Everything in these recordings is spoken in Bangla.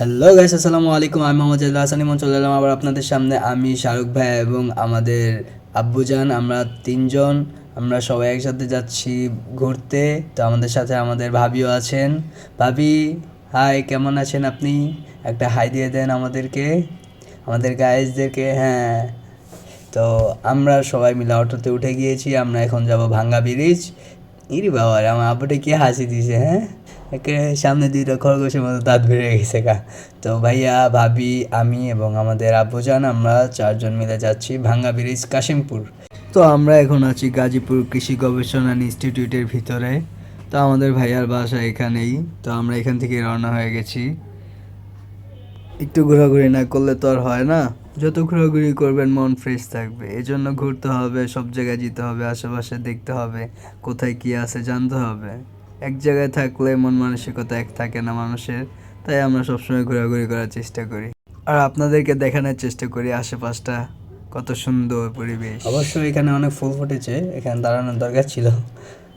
হ্যালো গাইস আসসালামু আলাইকুম। আমি মোহাম্মদ জাহিদুল হাসান ইমন চলে এলাম আবার আপনাদের সামনে। আমি শাহরুখ ভাই এবং আমাদের আব্বুজান, আমরা তিনজন, আমরা সবাই একসাথে যাচ্ছি ঘুরতে। তো আমাদের সাথে আমাদের ভাবিও আছেন। ভাবি হাই কেমন আছেন আপনি? একটা হাই দিয়ে দেন আমাদেরকে। আমাদের গাইজদেরকে হ্যাঁ। তো আমরা সবাই মিলে অটোতে উঠে গিয়েছি, আমরা এখন যাব ভাঙ্গা ব্রিজ ইরি বাবা আমার আব্বুটা কি হাসি দিছে হ্যাঁ? সামনে দুইটা খরগোশের মতো দাঁত বেরিয়ে গেছে গা। তো ভাইয়া, ভাবি, আমি এবং আমাদের আব্বুজান আমরা চারজন মিলে যাচ্ছি ভাঙ্গা ব্রিজ, কাশিমপুর। তো আমরা এখন আছি গাজীপুর কৃষি গবেষণা ইনস্টিটিউটের ভিতরে। তো আমাদের ভাইয়ার বাসা এখানেই। তো আমরা এখান থেকে রওনা হয়ে গেছি। একটু ঘোরাঘুরি না করলে তো আর হয় না। যত ঘোরাঘুরি করবেন, মন ফ্রেশ থাকবে। এই জন্য ঘুরতে হবে, সব জায়গায় যেতে হবে, আশেপাশে দেখতে হবে, কোথায় কি আছে জানতে হবে। এক জায়গায় থাকলে মন মানসিকতা এক থাকে না মানুষের, তাই আমরা সবসময় ঘোরাঘুরি করার চেষ্টা করি। আর আপনাদেরকে দেখানোর চেষ্টা করি আশেপাশটা, কত সুন্দর পরিবেশ। অবশ্যই এখানে অনেক ফুল ফুটেছে, এখানে দাঁড়ানোর দরকার ছিল।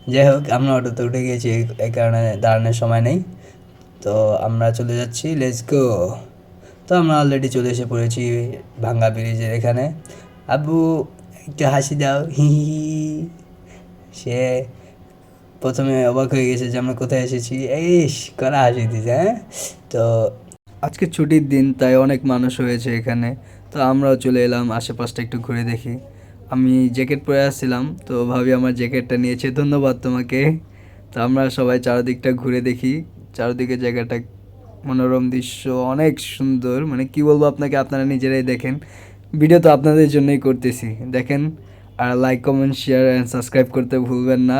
যাই হোক, আমরা অটোতে উঠে গিয়েছি এই- কারণে দাঁড়ানোর সময় নেই। তো আমরা চলে যাচ্ছি লেটস গো তো আমরা অলরেডি চলে এসে পড়েছি ভাঙ্গা ব্রিজের এখানে। আবু একটু হাসি দাও হি হি। সে প্রথমে অবাক হয়ে গেছে যে আমরা কোথায় এসেছি। এইস করা হাসি দিছে হ্যাঁ? তো আজকে ছুটির দিন, তাই অনেক মানুষ হয়েছে এখানে। তো আমরাও চলে এলাম, আশেপাশটা একটু ঘুরে দেখি। আমি জ্যাকেট পরে আসছিলাম, তো ভাবি আমার জ্যাকেটটা নিয়েছে, ধন্যবাদ তোমাকে। তো আমরা সবাই চারদিকটা ঘুরে দেখি। চারদিকে জায়গাটা মনোরম দৃশ্য, অনেক সুন্দর। মানে কি বলব আপনাকে, আপনারা নিজেরাই দেখেন। ভিডিও তো আপনাদের জন্যই করতেছি, দেখেন। আর like comment share and subscribe করতে ভুলবেন না।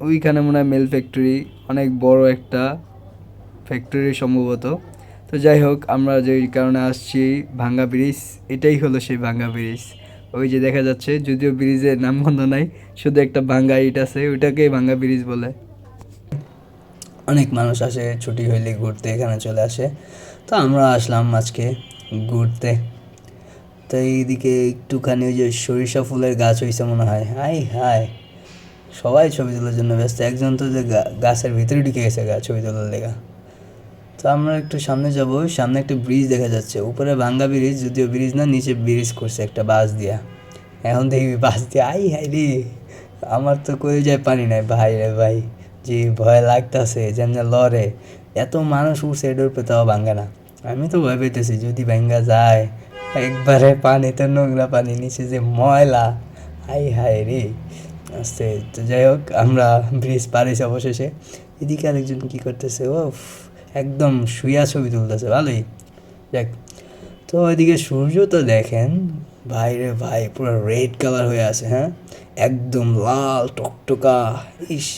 ওইখানে মনে হয় মেল ফ্যাক্টরি অনেক বড় একটা ফ্যাক্টরি সম্ভবত। তো যাই হোক, আমরা যেই কারণে আসছি ভাঙ্গা ব্রিজ এটাই হলো সেই ভাঙ্গা ব্রিজ ওই যে দেখা যাচ্ছে, যদিও ব্রিজের নামগন্ধ নাই, শুধু একটা ভাঙ্গা ইট আছে, ওইটাকেই ভাঙ্গা ব্রিজ বলে। অনেক মানুষ আসে, ছুটি হইলে ঘুরতে, এখানে চলে আসে। তো আমরা আসলাম আজকে ঘুরতে। তো এইদিকে একটুখানি ওই যে সরিষা ফুলের গাছ হয়েছে মনে হয়। Hi hi. সবাই ছবি তোলার জন্য ব্যস্ত। একজন তো যে গাছের ভিতরে ঢুকে গেছে গা ছবি তোলার লেগা। তো আমরা একটু সামনে যাব, সামনে একটা ব্রিজ দেখা যাচ্ছে। উপরে ভাঙ্গা ব্রিজ যদিও ব্রিজ না, নিচে ব্রিজ করছে একটা বাস দিয়া। এখন দেখবি বাস দিয়ে, আই হাই রে, আমার তো কই যায় পানি নাই, ভাই রে ভাই। যে ভয় লাগতাছে, যেন লড়ে। এত মানুষ উঠছে এটার উপরে তাও ভাঙ্গা না। আমি তো ভয় পেতেছি, যদি ভাঙ্গা যায়, একবারে পানিতে নোংরা পানি, নিচে যে ময়লা। হাই হাই রে আস্তে। যাই হোক, আমরা ব্রিজ পার হয়েছি অবশেষে। এদিকে আরেকজন কি করতেছে? ও একদম শুয়া ছবি তুলতেছে, ভালোই। দেখ তো ওইদিকে সূর্য তো দেখেন, ভাই রে ভাই, পুরো রেড কালার হয়ে আছে হ্যাঁ? একদম লাল, টকটকা, ইস,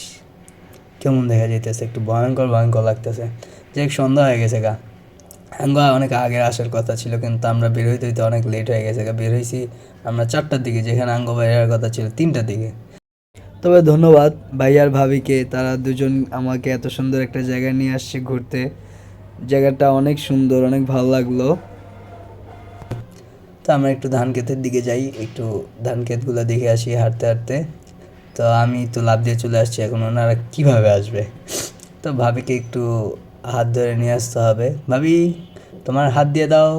কেমন দেখা যাইতেছে, একটু ভয়ঙ্কর ভয়ঙ্কর লাগতেছে। যে সন্ধ্যা হয়ে গেছে গা। আঙ্গ অনেক আগে আসার কথা ছিল, কিন্তু আমরা বের হইতে হইতে অনেক লেট হয়ে গেছে গা। বের হয়েছি আমরা চারটার দিকে, যেখানে আঙ্গ বাইরের কথা ছিল, তিনটার দিকে। তবে ধন্যবাদ ভাই আর ভাবিকে। তারা দুজন আমাকে এত সুন্দর একটা জায়গায় নিয়ে আসছে ঘুরতে। জায়গাটা অনেক সুন্দর, অনেক ভালো লাগল। তো আমরা একটু ধান ক্ষেতের দিকে যাই, একটু ধান ক্ষেতগুলো দেখে আসি হাঁটতে হাঁটতে। তো আমি তো লাভ দিয়ে চলে আসছি এখন, ওনারা কীভাবে আসবে? তো ভাবিকে একটু হাত ধরে নিয়ে আসতে হবে। ভাবি, তোমার হাত দিয়ে দাও।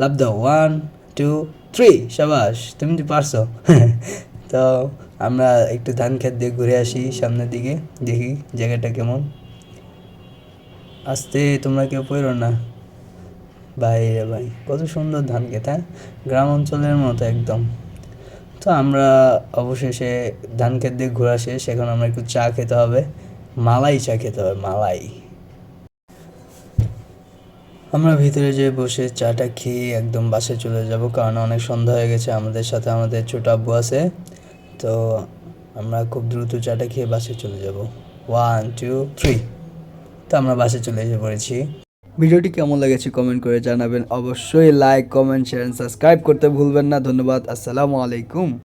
লাভ দাও। ওয়ান টু থ্রি সাবাস, তুমি তো পারছ। তো আমরা একটু ধান ক্ষেত দিয়ে ঘুরে আসি সামনের দিকে, দেখি জায়গাটা কেমন। আসতে তোমরা কেউ পড়ো না। ভাই রে ভাই, কত সুন্দর ধান ক্ষেত হ্যাঁ? গ্রাম অঞ্চলের মতো একদম। তো আমরা অবশেষে ধান ক্ষেত দিয়ে ঘোরা শেষ এখন আমরা একটু চা খেতে হবে। মালাই চা খেতে হবে, মালাই। আমরা ভিতরে যেয়ে বসে চাটা খেয়ে একদম বাসে চলে যাব, কারণ অনেক সন্ধ্যা হয়ে গেছে, আমাদের সাথে আমাদের ছোট আব্বু আছে। তো আমরা খুব দ্রুত চাটা খেয়ে বাসে চলে যাব। ওয়ান টু থ্রি তো আমরা বাসে চলে এসে পড়েছি। ভিডিওটি কেমন লেগেছে কমেন্ট করে জানাবেন। অবশ্যই লাইক কমেন্ট শেয়ার সাবস্ক্রাইব করতে ভুলবেন না। ধন্যবাদ। আসসালামু আলাইকুম।